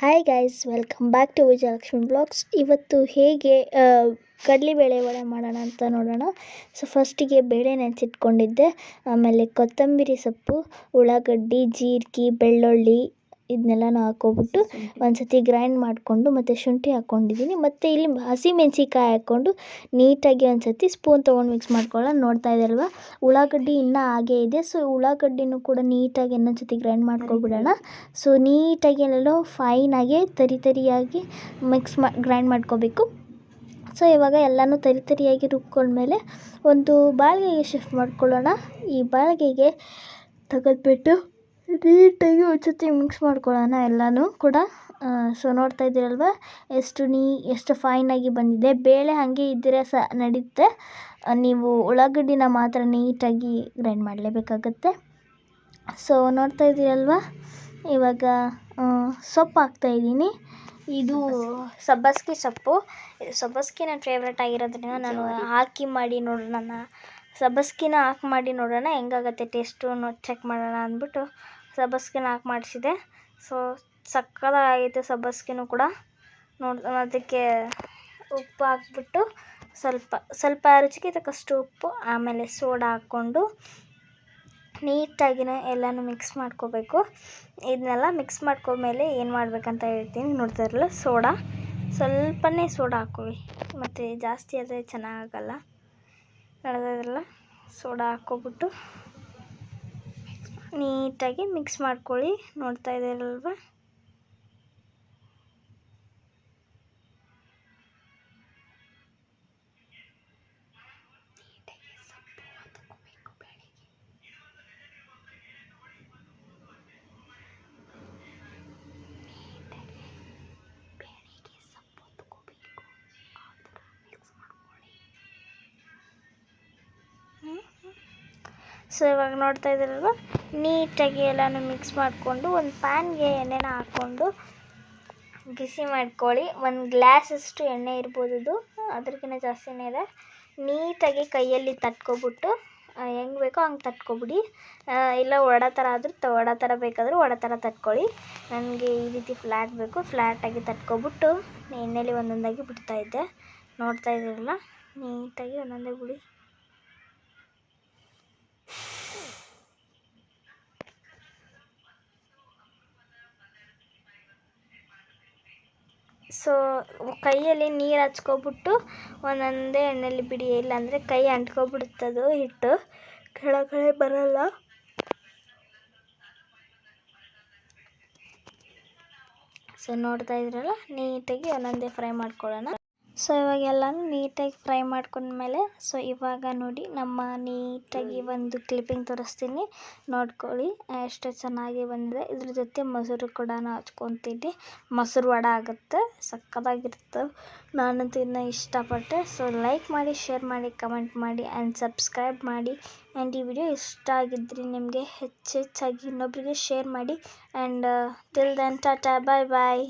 Hi guys welcome back to Vijayalakshmi blogs ಇವತ್ತು ಹೇಗೆ ಕಡಲೆಬೇಳೆ ವಡೆ ಮಾಡೋಣ ಅಂತ ನೋಡೋಣ. ಸೊ ಫಸ್ಟಿಗೆ ಬೇಳೆ ನೆನೆಸಿಟ್ಕೊಂಡಿದ್ದೆ. ಆಮೇಲೆ ಕೊತ್ತಂಬರಿ ಸೊಪ್ಪು, ಉಳ್ಳಾಗಡ್ಡಿ, ಜೀರಿಗೆ, ಬೆಳ್ಳುಳ್ಳಿ ಇದನ್ನೆಲ್ಲನೂ ಹಾಕ್ಕೊಬಿಟ್ಟು ಒಂದು ಸತಿ ಗ್ರೈಂಡ್ ಮಾಡಿಕೊಂಡು ಮತ್ತು ಶುಂಠಿ ಹಾಕ್ಕೊಂಡಿದ್ದೀನಿ. ಮತ್ತು ಇಲ್ಲಿ ಹಸಿಮೆಣ್ಸಿನ್ಕಾಯಿ ಹಾಕ್ಕೊಂಡು ನೀಟಾಗಿ ಒಂದು ಸರ್ತಿ ಸ್ಪೂನ್ ತೊಗೊಂಡು ಮಿಕ್ಸ್ ಮಾಡ್ಕೊಳ್ಳೋಣ. ನೋಡ್ತಾ ಇದ್ದೀರಲ್ವ ಉಳ್ಳಾಗಡ್ಡಿ ಇನ್ನೂ ಹಾಗೇ ಇದೆ. ಸೊ ಉಳ್ಳಾಗಡ್ಡಿನೂ ಕೂಡ ನೀಟಾಗಿ ಇನ್ನೊಂದು ಸರ್ತಿ ಗ್ರೈಂಡ್ ಮಾಡ್ಕೊಬಿಡೋಣ. ಸೊ ನೀಟಾಗಿ ಎಲ್ಲೆಲ್ಲೋ ಫೈನಾಗಿ ತರಿ ತರಿಯಾಗಿ ಮಿಕ್ಸ್ ಮಾ ಗ್ರೈಂಡ್ ಮಾಡ್ಕೋಬೇಕು. ಸೊ ಇವಾಗ ಎಲ್ಲನೂ ತರಿ ತರಿಯಾಗಿ ರುಬ್ಕೊಂಡ್ಮೇಲೆ ಒಂದು ಬಾಳಿಗೆಗೆ ಶಿಫ್ಟ್ ಮಾಡ್ಕೊಳ್ಳೋಣ. ಈ ಬಾಳಿಗೆಗೆ ತೆಗೆದ್ಬಿಟ್ಟು ನೀಟಾಗಿ ಒಂದು ಸತಿ ಮಿಕ್ಸ್ ಮಾಡ್ಕೊಳ್ಳೋಣ ಎಲ್ಲನೂ ಕೂಡ. ಸೊ ನೋಡ್ತಾ ಇದ್ದೀರಲ್ವ? ಎಷ್ಟು ನೀ, ಎಷ್ಟು ಫೈನಾಗಿ ಬಂದಿದೆ. ಬೇಳೆ ಹಾಗೆ ಇದ್ದರೆ ಸಹ ನಡೆಯುತ್ತೆ ನೀವು ಉಳ್ಳಾಗಡ್ಡಿನ ಮಾತ್ರ ನೀಟಾಗಿ ಗ್ರೈಂಡ್ ಮಾಡಲೇಬೇಕಾಗತ್ತೆ. ಸೊ ನೋಡ್ತಾ ಇದ್ದೀರಲ್ವ? ಇವಾಗ ಸೊಪ್ಪು ಹಾಕ್ತಾಯಿದ್ದೀನಿ ಇದು ಸಬ್ಬಸ್ಗೆ ಸೊಪ್ಪು. ಸಬ್ಬಸ್ಗೆ ನನ್ನ ಫೇವ್ರೇಟ್ ಆಗಿರೋದ್ರಿಂದ ನಾನು ಹಾಕಿ ಮಾಡಿ ನೋಡೋಣ. ಸಬ್ಬಸ್ಗಿನ ಹಾಕಿ ಮಾಡಿ ನೋಡೋಣ. ಹೆಂಗಾಗತ್ತೆ? ಟೇಸ್ಟು ಚೆಕ್ ಮಾಡೋಣ ಅಂದ್ಬಿಟ್ಟು. ಸಬ್ಬಸ್ಗಿನ ಹಾಕಿ ಮಾಡಿಸಿದೆ. ಸೊ ಸಕ್ಕತ್ತಾಗೈತೆ ಸಬ್ಬಸ್ಗಿನೂ ಕೂಡ. ನೋಡ್, ಅದಕ್ಕೆ ಉಪ್ಪು ಹಾಕ್ಬಿಟ್ಟು ಸ್ವಲ್ಪ ಸ್ವಲ್ಪ ರುಚಿಗೆ ತಕ್ಕಷ್ಟು ಉಪ್ಪು, ಆಮೇಲೆ ಸೋಡಾ ಹಾಕ್ಕೊಂಡು ನೀಟಾಗಿನೇ ಎಲ್ಲನೂ ಮಿಕ್ಸ್ ಮಾಡ್ಕೋಬೇಕು. ಇದನ್ನೆಲ್ಲ ಮಿಕ್ಸ್ ಮಾಡ್ಕೊಂಡ್ಮೇಲೆ ಏನು ಮಾಡಬೇಕಂತ ಹೇಳ್ತೀನಿ. ನೋಡ್ತಾ ಇರಲ್ಲ, ಸೋಡಾ. ಸ್ವಲ್ಪನೇ ಸೋಡಾ ಹಾಕೋವಿ ಮತ್ತು ಜಾಸ್ತಿ ಆದರೆ ಚೆನ್ನಾಗಾಗಲ್ಲ ನೋಡ್ತಾ ಸೋಡಾ ಹಾಕ್ಕೊಬಿಟ್ಟು ನೀಟಾಗಿ ಮಿಕ್ಸ್ ಮಾಡ್ಕೊಳ್ಳಿ. ನೋಡ್ತಾ ಇದ್ದೀರಲ್ವ? ಸೊ ಇವಾಗ ನೋಡ್ತಾ ಇದ್ದೀರಲ್ವ? ನೀಟಾಗಿ ಎಲ್ಲನೂ ಮಿಕ್ಸ್ ಮಾಡಿಕೊಂಡು ಒಂದು ಪ್ಯಾನ್ಗೆ ಎಣ್ಣೆನ ಹಾಕ್ಕೊಂಡು ಬಿಸಿ ಮಾಡ್ಕೊಳ್ಳಿ. ಒಂದು ಗ್ಲಾಸಷ್ಟು ಎಣ್ಣೆ ಇರ್ಬೋದು ಅದು ಅದಕ್ಕಿಂತ ಜಾಸ್ತಿನೇ ಇದೆ. ನೀಟಾಗಿ ಕೈಯಲ್ಲಿ ತಟ್ಕೊಬಿಟ್ಟು ಹೆಂಗೆ ಬೇಕೋ ಹಂಗೆ ತಟ್ಕೊಬಿಡಿ. ಇಲ್ಲ ವಡ ಥರ ಆದರೂ ವಡ ಥರ ಬೇಕಾದರೂ ವಡ ಥರ ತಟ್ಕೊಳ್ಳಿ. ನನಗೆ ಈ ರೀತಿ ಫ್ಲ್ಯಾಟ್ ಬೇಕು. ಫ್ಲ್ಯಾಟಾಗಿ ತಟ್ಕೊಬಿಟ್ಟು ಎಣ್ಣೆಲಿ ಒಂದೊಂದಾಗಿ ಬಿಡ್ತಾಯಿದ್ದೆ ನೋಡ್ತಾ ಇದ್ದೀರಲ್ಲ? ನೀಟಾಗಿ ಒಂದೊಂದೇ ಬಿಡಿ. ಸೊ ಕೈಯಲ್ಲಿ ನೀರು ಹಚ್ಕೊಬಿಟ್ಟು ಒಂದೊಂದೇ ಎಣ್ಣೆಲಿ ಬಿಡಿ. ಇಲ್ಲಾಂದರೆ ಕೈ ಅಂಟ್ಕೊಬಿಡುತ್ತದು ಹಿಟ್ಟು. ಕೆಳಗಡೆ ಬರಲ್ಲ. ಸೊ ನೋಡ್ತಾ ಇದ್ರಲ್ಲ? ನೀಟಾಗಿ ಒಂದೊಂದೇ ಫ್ರೈ ಮಾಡ್ಕೊಳ್ಳೋಣ. ಸೊ ಇವಾಗ ಎಲ್ಲನೂ ನೀಟಾಗಿ ಫ್ರೈ ಮಾಡ್ಕೊಂಡ್ಮೇಲೆ ಸೊ ಇವಾಗ ನೋಡಿ ನಮ್ಮ ನೀಟಾಗಿ ಒಂದು ಕ್ಲಿಪ್ಪಿಂಗ್ ತೋರಿಸ್ತೀನಿ. ನೋಡ್ಕೊಳ್ಳಿ, ಎಷ್ಟು ಚೆನ್ನಾಗಿ ಬಂದಿದೆ. ಇದ್ರ ಜೊತೆ ಮೊಸರು ಕೂಡ ಹಚ್ಕೊತೀನಿ. ಮೊಸರು ವಡ ಆಗುತ್ತೆ ಸಕ್ಕತ್ತಾಗಿರುತ್ತೆ ನಾನು ತಿನ್ನೋ ಇಷ್ಟಪಟ್ಟೆ. ಸೊ ಲೈಕ್ ಮಾಡಿ ಶೇರ್ ಮಾಡಿ ಕಮೆಂಟ್ ಮಾಡಿ ಆ್ಯಂಡ್ ಸಬ್ಸ್ಕ್ರೈಬ್ ಮಾಡಿ. ಆ್ಯಂಡ್ ಈ ವಿಡಿಯೋ ಇಷ್ಟ ಆಗಿದ್ದರೆ ನಿಮಗೆ ಹೆಚ್ಚೆಚ್ಚಾಗಿ ಇನ್ನೊಬ್ಬರಿಗೆ ಶೇರ್ ಮಾಡಿ. And till then tata bye bye